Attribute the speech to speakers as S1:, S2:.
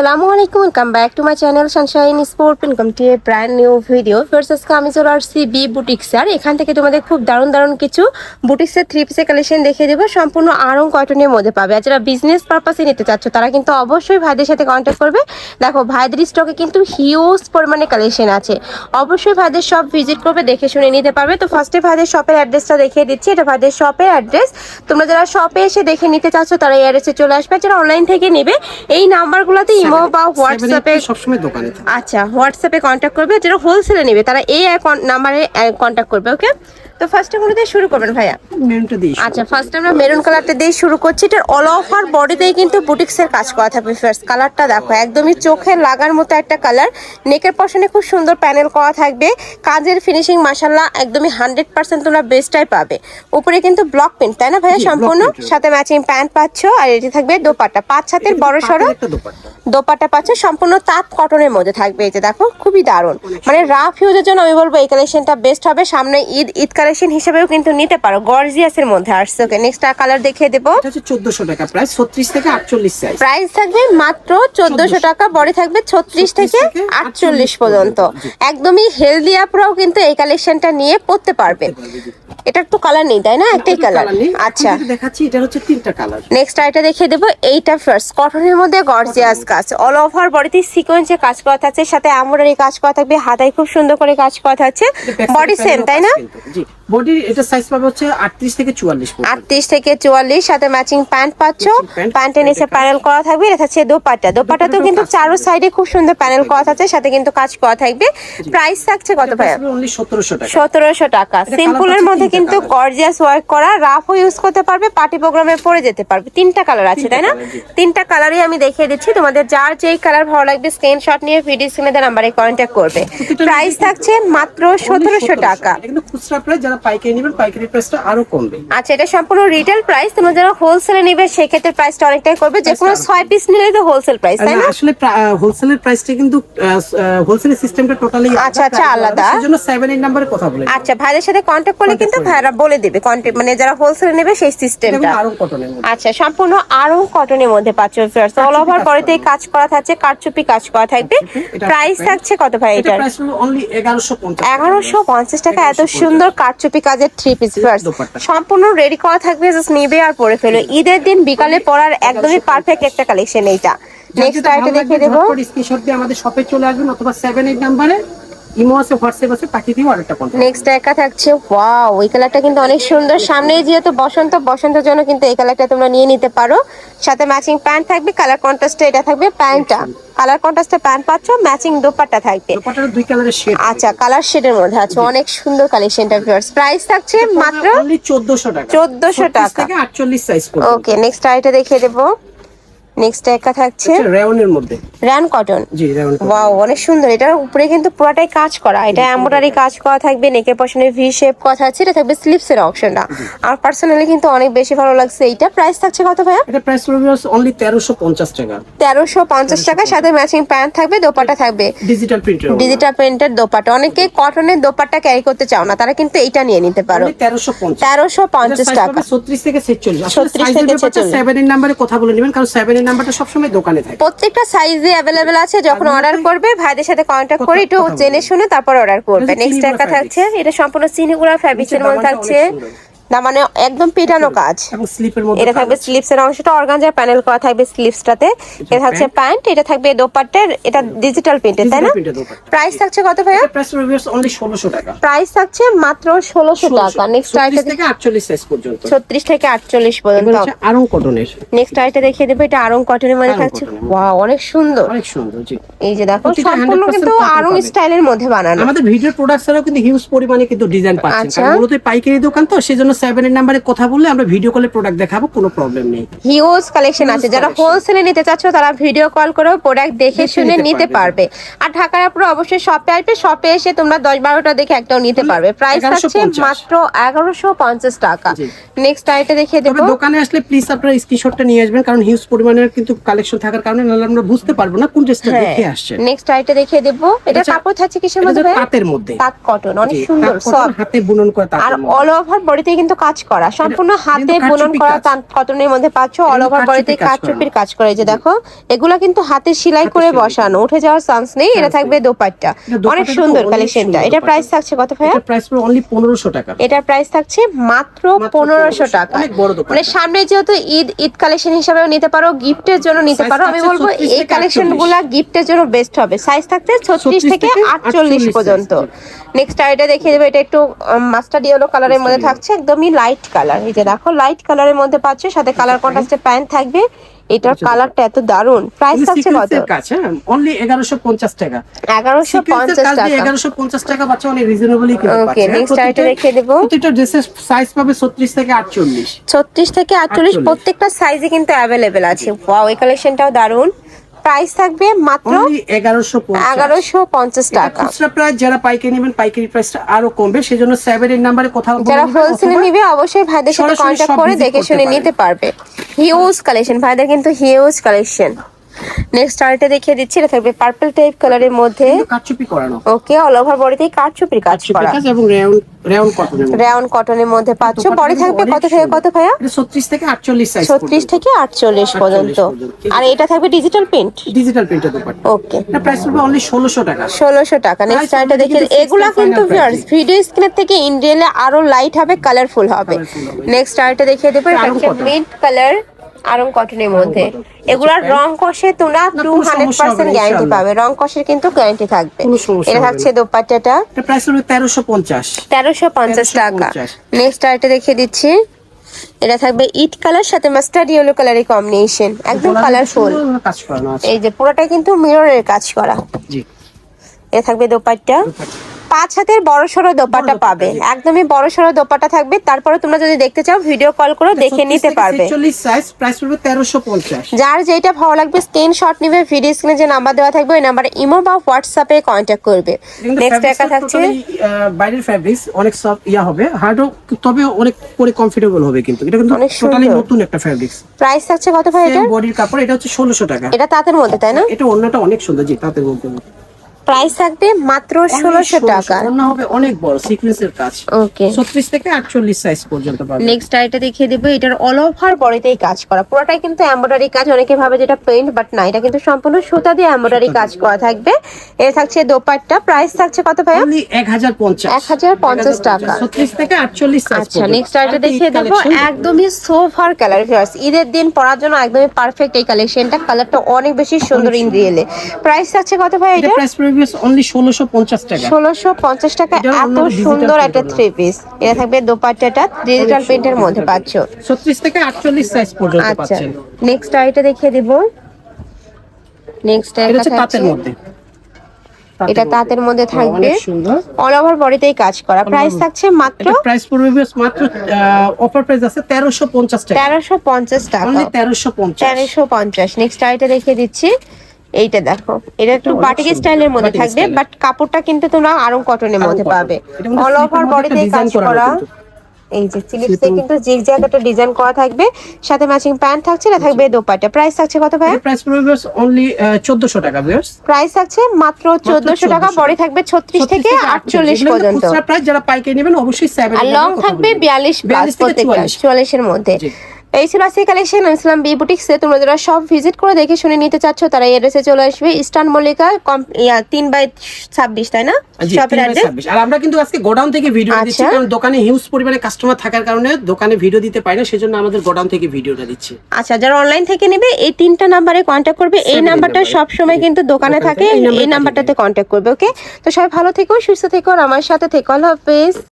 S1: আসসালামু আলাইকুম welcome back to my channel sunshine sport welcome to a brand new video আজকে আমি চলে আসছি বি বুটিক্স আর এখান থেকে তোমাদের খুব দারুণ দারুণ কিছু বুটিক্সের থ্রি পিসের কালেকশন দেখিয়ে দেবো। সম্পূর্ণ আরং কটনের মধ্যে পাবে। আর যারা বিজনেস পারপাসে নিতে চাচ্ছ, তারা কিন্তু অবশ্যই ভাইদের সাথে কন্ট্যাক্ট করবে। দেখো, ভাইদের স্টকে কিন্তু হিউজ পরিমাণে কালেকশন আছে। অবশ্যই ভাইদের শপ ভিজিট করবে, দেখে শুনে নিতে পারবে। তো ফার্স্টে ভাইদের শপের অ্যাড্রেসটা দেখিয়ে দিচ্ছি। এটা ভাইদের শপের অ্যাড্রেস তোমরা যারা শপে এসে দেখে নিতে চাচ্ছ, তারা এই অ্যাড্রেসে চলে আসবে। যারা অনলাইন থেকে নেবে, এই নাম্বারগুলোতে ইমো বা হোয়াটসঅ্যাপে
S2: সবসময় দোকানে
S1: আচ্ছা হোয়াটসঅ্যাপে কন্ট্যাক্ট করবে যারা হোলসেলে নেবে তারা এই নাম্বারে কন্ট্যাক্ট করবে ওকে তো ফার্স্টে কোনো দিয়ে শুরু করবেন ভাইয়া?
S2: মেনুটা দিই
S1: আচ্ছা ফার্স্ট আমরা মেরুন কালারটা দিয়ে শুরু করছি। এটার অল ওভার বডিতেই কিন্তু বুটিক্সের কাজ করা থাকবে ফার্স্ট কালারটা দেখো একদমই চোখে লাগার মতো একটা কালার নেকের পশনে খুব সুন্দর প্যানেল করা থাকবে। কাজের ফিনিশিং মাসাল্লাহ একদমই হান্ড্রেড পার্সেন্ট তোমরা বেস্টটাই পাবে। উপরে কিন্তু ব্লক প্রিন্ট তাই না ভাইয়া? সম্পূর্ণ? সাথে ম্যাচিং প্যান্ট পাচ্ছ আর এটি থাকবে দোপাট্টা। পাঁচ হাতের বড় সড়ো
S2: দোপাট্টা।
S1: দোপাট্টা সম্পূর্ণ তাঁত কটনের মধ্যে থাকবে। এই যে দেখো খুবই দারুণ। মানে রাফ ইউজের জন্য আমি বলব এই কালেকশনটা বেস্ট হবে। সামনে ঈদ ঈদ কালেকশন হিসেবেও কিন্তু নিতে পারো। গর্জিয়াসের মধ্যে আসছে। ওকে নেক্সট কালার দেখিয়ে দেবো।
S2: এটা হচ্ছে চোদ্দশো টাকা। প্রায় ছত্রিশ থেকে আটচল্লিশ সাইজ
S1: প্রাইস থাকবে মাত্র চোদ্দশো টাকা বডি থাকবে ছত্রিশ থেকে আটচল্লিশ পর্যন্ত। একদমই হেলদি আপরাও কিন্তু এই কালেকশনটা নিয়ে পড়তে পারবে। এটার তো কালার নেই তাই না? একটাই কালার আচ্ছা।
S2: দেখাচ্ছি এটা হচ্ছে তিনটা কালার
S1: নেক্সট আইটা দেখিয়ে দেবো এইটা ফার্স্ট কটনের মধ্যে গর্জিয়াস কাজ। অল ওভার বডিতে সিকোয়েন্সে কাজ করা থাকছে সাথে এমব্রয়ডারি কাজ করা থাকবে হাতায় খুব সুন্দর করে কাজ করা থাকছে। বডি সেম তাই না?
S2: জি। বডি এটা সাইজ পাবে হচ্ছে আটত্রিশ থেকে চুয়াল্লিশ
S1: আটত্রিশ থেকে চুয়াল্লিশ সাথে ম্যাচিং প্যান্ট পাচ্ছ। প্যান্টের নিচে প্যানেল করা থাকবে এটা থাকছে দোপাট্টা। দোপাট্টাতেও কিন্তু চারো সাইডে খুব সুন্দর প্যানেল করা থাকছে সাথে কিন্তু কাজ করা থাকবে। প্রাইস থাকছে কত
S2: অনলি সতেরোশো টাকা।
S1: সতেরোশো টাকা। সিম্পলের মধ্যে কিন্তু গর্জিয়াস ওয়ার্ক করা রাফও ইউজ করতে পারবে পার্টি প্রোগ্রামে পরে যেতে পারবে। তিনটা কালার আছে তাই না? তিনটা কালারই আমি দেখিয়ে দিচ্ছি। তোমাদের যার যেই কালার ভালো লাগবে স্ক্রিনশট নিয়ে ভিডিও স্ক্রিনে দেওয়া নাম্বারে কন্ট্যাক্ট করবে। প্রাইস থাকছে মাত্র
S2: Only
S1: সতেরোশো টাকা।
S2: এটা কিন্তু খুচরা প্রাইস যারা পাইকারি নেবেন পাইকারি প্রাইসটা আরও কমবে।
S1: আচ্ছা এটা সম্পূর্ণ রিটেল প্রাইস তোমরা যারা হোলসেলে নিবে সেক্ষেত্রে প্রাইসটা অনেকটাই করবে যে কোনো ছয় পিস নিলে তো হোলসেল প্রাইস তাই না
S2: আসলে হোলসেলের প্রাইসটা কিন্তু হোলসেলের সিস্টেমটা টোটালি
S1: আচ্ছা, আচ্ছা, আলাদা।
S2: সেজন্য সেভেন এইট নাম্বারে কথা বলে
S1: আচ্ছা ভাইদের সাথে কন্ট্যাক্ট করলে কিন্তু ভাইরা বলে দেবে কন্ট্যাক্ট মানে যারা হোলসেলে নেবে সেই সিস্টেমটা
S2: আরও কটনের মধ্যে।
S1: আচ্ছা সম্পূর্ণ আরং কটনের মধ্যে পাচ্ছ ফিয়ার্স অল ওভার
S2: কাজ
S1: কাজ করা থাকছে কারচুপি কাজ করা থাকবে। প্রাইস থাকছে কত ভাই
S2: এটা প্রাইস অনলি এগারোশো পঞ্চাশ
S1: এগারোশো পঞ্চাশ টাকা এত
S2: 1150
S1: সুন্দর কারচুপি কাজের থ্রি পিস
S2: ফার্স্ট
S1: সম্পূর্ণ রেডি করা থাকবে জাস্ট নিবে আর পরে ফেলো। ঈদের দিন বিকালে পরার একদমই পারফেক্ট একটা কালেকশন এইটা। নেক্সট আইটেম দেখে দেবো।
S2: স্ক্রিনশট দিয়ে আমাদের শপে চলে আসবেন অথবা সেভেন এইট নাম্বারে ইমো আছে হোয়াটসঅ্যাপ আছে পাঠিয়ে দিয়ে অর্ডারটা করতে
S1: নেক্সট একা থাকছে ওয়াও এই কালারটা কিন্তু অনেক সুন্দর। সামনে যেহেতু বসন্ত বসন্তের জন্য কিন্তু এই কালারটা তোমরা নিয়ে নিতে পারো। সাথে ম্যাচিং প্যান্ট থাকবে কালার কন্ট্রাস্টে এটা থাকবে প্যান্টটা কালার কন্ট্রাস্টে প্যান্ট পাচ্ছ ম্যাচিং দোপাট্টা থাকবে।
S2: দোপাটার দুই কালারের শেড
S1: আচ্ছা কালার শেডের মধ্যে আছে। অনেক সুন্দর কালেকশনটা ভিউয়ার্স প্রাইস থাকছে মাত্র
S2: অনলি 1400 টাকা।
S1: 1400 টাকা।
S2: থেকে 48 সাইজ
S1: ওকে নেক্সট আইটা দেখিয়ে দেবো। নেক্সট একা থাকছে
S2: রেওনের মধ্যে।
S1: র্যান কটন?
S2: জি রেওন
S1: ওয়াও অনেক সুন্দর। এটার উপরে কিন্তু পুরোটাই কাজ করা। এটা এমব্রয়ডারি কাজ করা থাকবে নেকের পশনে ভি শেপ কথা আছে এটা থাকবে অপশনটা। আমার পার্সোনালি কিন্তু অনেক বেশি ভালো লাগছে এইটা। প্রাইস থাকছে কত ভাইয়া?
S2: এটা প্রাইস পড়বে অনলি 1350 টাকা।
S1: তেরোশো পঞ্চাশ টাকা সাথে ম্যাচিং প্যান্ট থাকবে দোপাটা থাকবে।
S2: ডিজিটাল প্রিন্টের
S1: ডিজিটাল প্রিন্টের অনেকে কটনের দোপাট্টা ক্যারি করতে চাও না তারা কিন্তু এইটা নিয়ে নিতে পারো।
S2: 1350
S1: তেরোশো পঞ্চাশ। টাকা।
S2: 36 থেকে 46
S1: 36 থেকে 46
S2: 7 এর নাম্বারে কথা বলে নেবেন কারণ 7 এর নাম্বারটা সবসময় দোকানে থাকে।
S1: প্রত্যেকটা সাইজে অ্যাভেলেবেল আছে যখন অর্ডার করবে ভাইদের সাথে কন্টাক্ট করে একটু জেনে শুনে তারপর অর্ডার করবে। নেক্সট একটা থাকছে এটা সম্পূর্ণ সিনিগুড়া ফ্যাব্রিক্সের মধ্যে থাকছে। না মানে একদম পেটানো কাজ। এটা থাকবে স্লিপস এর অংশটা অর্গানজার প্যানেল করা থাকবে স্লিপসটাতে এটা থাকছে প্যান্ট এটা থাকবে দোপাট্টার এটা ডিজিটাল প্রিন্টের তাই না। প্রাইস থাকছে কত ভাইয়া?
S2: প্রাইস পড়বে 1600 টাকা।
S1: প্রাইস থাকছে মাত্র ষোলোশো টাকা। নেক্সট
S2: 36
S1: আইটা
S2: থেকে 48 সাইজ পর্যন্ত।
S1: ছত্রিশ থেকে আটচল্লিশ পর্যন্ত।
S2: আরং কটনের
S1: নেক্সট আইটা দেখিয়ে দেবো এটা আরং কটনের মধ্যে থাকছে। ওয়াও অনেক সুন্দর।
S2: অনেক সুন্দর জি।
S1: এই যে দেখো সম্পূর্ণ
S2: 100%
S1: কিন্তু আরং স্টাইলের মধ্যে বানানো।
S2: আমাদের ভিডিও প্রোডাক্ট কিন্তু হিউজ পরিমাণে কিন্তু ডিজাইন পাচ্ছেন।
S1: আচ্ছা।
S2: মূলত পাইকারি দোকান তো সেজন্য সেভেন এর নাম্বারে কথা বললে আমরা ভিডিও কলে প্রোডাক্ট দেখাবো কোনো প্রবলেম নেই।
S1: হিউজ কালেকশন আছে। যারা হোলসেলে নিতে চাচ্ছ তারা ভিডিও কল করেও প্রোডাক্ট দেখে শুনে
S2: নিতে
S1: পারবে। আর ঢাকার অবশ্যই শপে আসবে। শপে এসে তোমরা দশ বারোটা দেখে একটাও নিতে পারবে। প্রাইস
S2: 1150
S1: থাকছে মাত্র এগারোশো পঞ্চাশ টাকা। নেক্সট আইটা দেখিয়ে দেবো।
S2: দোকানে আসলে প্লিজ আপনারা স্ক্রিনশটটা নিয়ে আসবেন কারণ হিউজ পরিমাণের কিন্তু কালেকশন থাকার কারণে নাহলে আমরা বুঝতে পারব না কোন ড্রেসটা
S1: হ্যাঁ।
S2: দেখে আসছেন
S1: নেক্সট আইটা দেখিয়ে দেবো। এটা কাপড় থাকছে কিসের মধ্যে
S2: তাঁতের মধ্যে।
S1: তাঁত কটন অনেক সুন্দর সফট
S2: হাতে বুনন করা
S1: আর অল ওভার বডিতে কিন্তু কিন্তু কাজ করা সম্পূর্ণ হাতে বুনন করা। কটনের মধ্যে পাচ্ছ অল ওভার বডিতে
S2: কারচুপি কাজ
S1: করা। যে দেখো এগুলা কিন্তু হাতে সেলাই করে বসানো উঠে যাওয়ার চান্স নেই এটা থাকবে দোপাট্টা। অনেক সুন্দর কালেকশনটা এটা প্রাইস থাকছে কত ভাইয়া?
S2: এটা প্রাইস পড়বে অনলি পনেরোশো টাকা।
S1: এটার প্রাইস থাকছে মাত্র
S2: মাত্র 1500
S1: টাকা।
S2: অনেক বড় দোকান
S1: মানে সামনে যেহেতু ঈদ ঈদ কালেকশন হিসাবেও নিতে পারো গিফটের জন্য নিতে পারো আমি বলব এই
S2: থেকে
S1: কালেকশনগুলা গিফটের জন্য বেস্ট হবে। সাইজ থাকছে ছত্রিশ
S2: 36
S1: থেকে
S2: থেকে
S1: আটচল্লিশ
S2: 48
S1: পর্যন্ত। নেক্সট আইটা দেখিয়ে দেবো এটা একটু মাস্টার ইয়েলো কালারের মধ্যে থাকছে একদমই লাইট কালার এই যে দেখো লাইট কালারের মধ্যে পাচ্ছ সাথে কালার কন্ট্রাস্টের প্যান্ট থাকবে। এটার কালারটা এত দারুণ প্রাইস থাকছে কত?
S2: সিকোয়েন্সের কাজ হ্যাঁ? অনলি এগারোশো পঞ্চাশ টাকা।
S1: এগারোশো
S2: সিকোয়েন্সের
S1: পঞ্চাশ
S2: কাজ দিয়ে
S1: টাকা।
S2: এগারোশো পঞ্চাশ টাকা পাচ্ছে অনেক রিজনেবলই কিন্তু
S1: ওকে
S2: হ্যাঁ,
S1: নেক্সট আইটা
S2: প্রত্যেকটা-
S1: দেখিয়ে দেবো।
S2: প্রত্যেকটা ড্রেসের সাইজ পাবে ছত্রিশ থেকে আটচল্লিশ।
S1: ছত্রিশ থেকে আটচল্লিশ
S2: 48
S1: প্রত্যেকটা সাইজে কিন্তু অ্যাভেলেবেল আছে। ওয়াও এই কালেকশনটাও দারুণ প্রাইস থাকবে মাত্র
S2: এগারোশো
S1: এগারোশো পঞ্চাশ টাকা।
S2: খুচরা প্রাইস যারা পাইকারি নেবেন পাইকারি প্রাইসটা আরও কমবে। সেজন্য সেভেন এর নাম্বারে কোথাও
S1: যারা হোলসেলে নিবে অবশ্যই ভাইদের সাথে কন্ট্যাক্ট করে দেখে শুনে নিতে পারবে। হিউজ কালেকশন ভাইদের কিন্তু হিউজ কালেকশন নেক্সট আরেকটা দেখিয়ে দিচ্ছি এটা থাকবে পার্পল টাইপ কালারের মধ্যে।
S2: কারচুপি করানো।
S1: ওকে অল ওভার বডিতেই কাঠচুপির কাজ করা।
S2: কাজ এবং রেয়ন রেয়ন কটনের মধ্যে।
S1: রেয়ন কটনের মধ্যে পাচ্ছ। বডি থাকবে কত থেকে কত ভাইয়া?
S2: এটা ছত্রিশ থেকে আটচল্লিশ সাইজ
S1: ছত্রিশ থেকে আটচল্লিশ পর্যন্ত।
S2: পর্যন্ত।
S1: আর এটা থাকবে ডিজিটাল প্রিন্ট
S2: ডিজিটাল প্রিন্টের দোপাট্টা।
S1: ওকে
S2: এটা প্রাইস পড়বে অনলি ষোলোশো টাকা।
S1: ষোলোশো টাকা। নেক্সট
S2: Price
S1: আরেকটা
S2: already
S1: দেখে
S2: কিন্তু
S1: এগুলা কিন্তু ভিউয়ার্স ভিডিও স্ক্রিনের থেকে ইন্ডিয়ালে আরও লাইট হবে কালারফুল হবে। নেক্সট আরেকটা দেখিয়ে দেবো এটা মিড কালার আরং কটনের মধ্যে। এগুলার রং কষে তোমরা টু হান্ড্রেড পার্সেন্ট গ্যারান্টি পাবে। রং কষের কিন্তু গ্যারান্টি থাকবে। এটা
S2: হবে
S1: থাকছে দোপাট্টাটা।
S2: প্রাইস পড়বে তেরোশো পঞ্চাশ।
S1: তেরোশো পঞ্চাশ টাকা।
S2: 1350
S1: নেক্সট আরেকটা দেখিয়ে দিচ্ছি। এটা থাকবে ইট কালার সাথে মাস্টার্ড ইয়েলো কালারের কম্বিনেশন একদম কালারফুল এই যে পুরোটাই কিন্তু মিররের কাজ করা। এটা থাকবে দোপাট্টা। পাঁচ হাতের বড় সড়ো দোপাট্টা, পাবে। একদমই বড় সড়ো দোপাট্টা থাকবে। তারপরে তোমরা যদি দেখতে চাও ভিডিও কল করে দেখে নিতে পারবে। যার যেটা ভালো লাগবে স্ক্রিনশট নিবে ভিডিও স্ক্রিনে যে নাম্বার দেওয়া থাকবে ওই নাম্বারে ইমো বা হোয়াটসঅ্যাপে কন্ট্যাক্ট করবে। নেক্সট একা থাকছে।
S2: বাইরের ফ্যাব্রিক্স অনেক সব ইয়া হবে। হার্ডও তবে অনেক পরে কমফোর্টেবল হবে কিন্তু। এটা কিন্তু
S1: অনেক
S2: টোটালি নতুন একটা ফ্যাব্রিক্স
S1: প্রাইস থাকছে কত ভাই এটা
S2: বডির কাপড় এটা হচ্ছে ষোলোশো টাকা।
S1: এটা তাঁতের মধ্যে তাই না?
S2: এটা অন্যটা অনেক সুন্দর জি তাতে বলতে
S1: প্রাইস থাকবে মাত্র ষোলোশো টাকা।
S2: হবে অনেক বড় সিকোয়েন্সের কাজ।
S1: ওকে
S2: ছত্রিশ থেকে আটচল্লিশ সাইজ পর্যন্ত পাবে।
S1: নেক্সট আইটা দেখিয়ে দেবো এটার অল ওভার বডিতেই কাজ করা। পুরোটাই কিন্তু এমব্রয়ডারি কাজ অনেকে ভাবে যেটা পেইন্ট বাট না এটা কিন্তু সম্পূর্ণ সুতা দিয়ে এমব্রয়ডারি কাজ করা থাকবে। এটা থাকছে দোপাট্টা প্রাইস থাকছে কত
S2: অনলি এক হাজার পঞ্চাশ।
S1: 1050 টাকা।
S2: ছত্রিশ থেকে আটচল্লিশ সাইজ
S1: আচ্ছা নেক্সট আইটা দেখিয়ে দেবো একদমই সোফার কালার ঈদের দিন পরার জন্য একদমই পারফেক্ট এই কালেকশনটা কালারটা অনেক বেশি সুন্দর ইন রিয়েলে প্রাইস থাকছে কত ভাই
S2: এটা
S1: এটা
S2: প্রাইস পড়বে অনলি ষোলোশো পঞ্চাশ টাকা।
S1: ষোলোশো পঞ্চাশ টাকা এত সুন্দর একটা থ্রি পিস এটা থাকবে দোপাট্টাটা ডিজিটাল প্রিন্টের মধ্যে পাচ্ছ।
S2: ছত্রিশ থেকে আটচল্লিশ সাইজ পর্যন্ত
S1: আচ্ছা।
S2: পাচ্ছেন।
S1: নেক্সট আইটা দেখিয়ে দিব। নেক্সট
S2: এটা তাঁতের মধ্যে।
S1: এটা তাঁতের মধ্যে থাকবে। অল ওভার বডিতেই কাজ করা। প্রাইস থাকছে মাত্র
S2: প্রাইস পড়বে মাত্র অফার প্রাইস আছে তেরোশো পঞ্চাশ টাকা।
S1: তেরোশো পঞ্চাশ টাকা।
S2: অনলি তেরোশো পঞ্চাশ।
S1: তেরোশো পঞ্চাশ। নেক্সট আইটা দেখিয়ে দিচ্ছি। এইটা দেখো। এটা একটু বাটিক। স্টাইলের মধ্যে থাকবে বাট কাপড়টা কিন্তু তোমরা আরং কটনের মধ্যে পাবে। অল ওভার বডিতে কাজ করা। এই যে স্লিপসে কিন্তু জিগজ্যাগ একটা ডিজাইন করা থাকবে সাথে ম্যাচিং প্যান্ট থাকছে এটা থাকবে দোপাট্টা। প্রাইস থাকছে কত ভাই
S2: প্রাইস পড়বে বেশ অনলি চোদ্দশো টাকা বেশ
S1: প্রাইস থাকছে মাত্র চোদ্দশো টাকা
S2: 1400
S1: বডি থাকবে ছত্রিশ থেকে আটচল্লিশ পর্যন্ত।
S2: প্রাইস যারা পাইকারি নেবেন অবশ্যই সেভেন
S1: আর লং থাকবে বিয়াল্লিশ প্লাস
S2: থেকে
S1: প্রত্যেকটা
S2: 44
S1: চুয়াল্লিশের মধ্যে।
S2: জি।
S1: এই ছিল আজকে কালেকশন ইসলাম বি বুটিক্সে তোমরা যারা সব ভিজিট করে দেখে শুনে নিতে চাচ্ছ তারা এই অ্যাড্রেসে চলে আসবে। ইস্টার্ন মল্লিকা কম- ইয়া, তিন বাই ছাব্বিশ তাই না? শপের অ্যাড্রেস
S2: আর আমরা কিন্তু আজকে গোডাউন থেকে ভিডিও দিচ্ছি
S1: আচ্ছা।
S2: কারণ দোকানে হিউজ পরিমাণে কাস্টমার থাকার কারণে দোকানে ভিডিও দিতে পারি না সেজন্য আমাদের গোডাউন থেকে ভিডিওটা দিচ্ছি।
S1: আচ্ছা যারা অনলাইন থেকে নেবে এই তিনটা নাম্বারে কন্ট্যাক্ট করবে। এই নাম্বারটা। সব সময় কিন্তু দোকানে থাকে
S2: এই
S1: নাম্বারটাতে কন্ট্যাক্ট করবে ওকে তো সবাই ভালো থেকো সুস্থ থেকো আর আমার সাথে থেকো। আল্লাহ হাফেজ।